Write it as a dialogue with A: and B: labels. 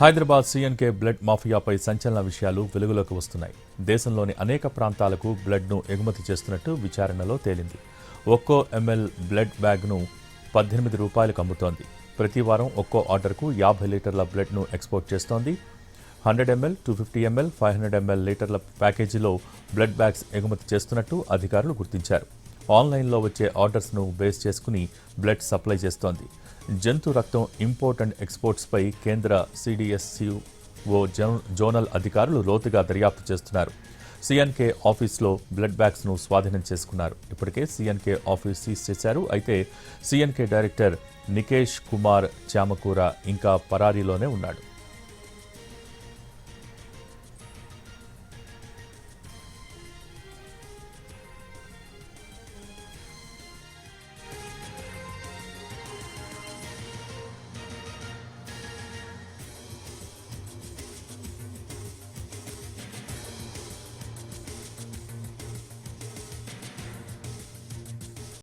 A: Hyderabad సీఎన్కే blood మాఫియాపై సంచలన విషయాలు వెలుగులోకి వస్తున్నాయి. దేశంలోని అనేక ప్రాంతాలకు బ్లడ్ను ఎగుమతి చేస్తున్నట్టు విచారణలో తేలింది. ఒక్కో ఎంఎల్ బ్లడ్ బ్యాగ్ను పద్దెనిమిది రూపాయలకు అమ్ముతోంది. ప్రతి వారం ఒక్కో ఆర్డర్కు యాభై లీటర్ల బ్లడ్ను ఎక్స్పోర్ట్ చేస్తోంది. Hundred ML two fifty ML five hundred ML లీటర్ల ప్యాకేజీలో బ్లడ్ బ్యాగ్స్ ఎగుమతి చేస్తున్నట్టు అధికారులు గుర్తించారు. ఆన్లైన్లో వచ్చే ఆర్డర్స్ను బేస్ చేసుకుని బ్లడ్ సప్లై చేస్తోంది. జంతు రక్తం ఇంపోర్ట్ అండ్ ఎక్స్పోర్ట్స్పై కేంద్ర సిడిఎస్యు ఓ జోనల్ అధికారులు లోతుగా దర్యాప్తు చేస్తున్నారు. సిఎన్కే ఆఫీస్లో బ్లడ్ బ్యాగ్స్ను స్వాధీనం చేసుకున్నారు. ఇప్పటికే సిఎన్కే ఆఫీస్ సీజ్ చేశారు. అయితే సిఎన్కే డైరెక్టర్ నికేష్ కుమార్ చామకూర ఇంకా పరారీలోనే ఉన్నాడు.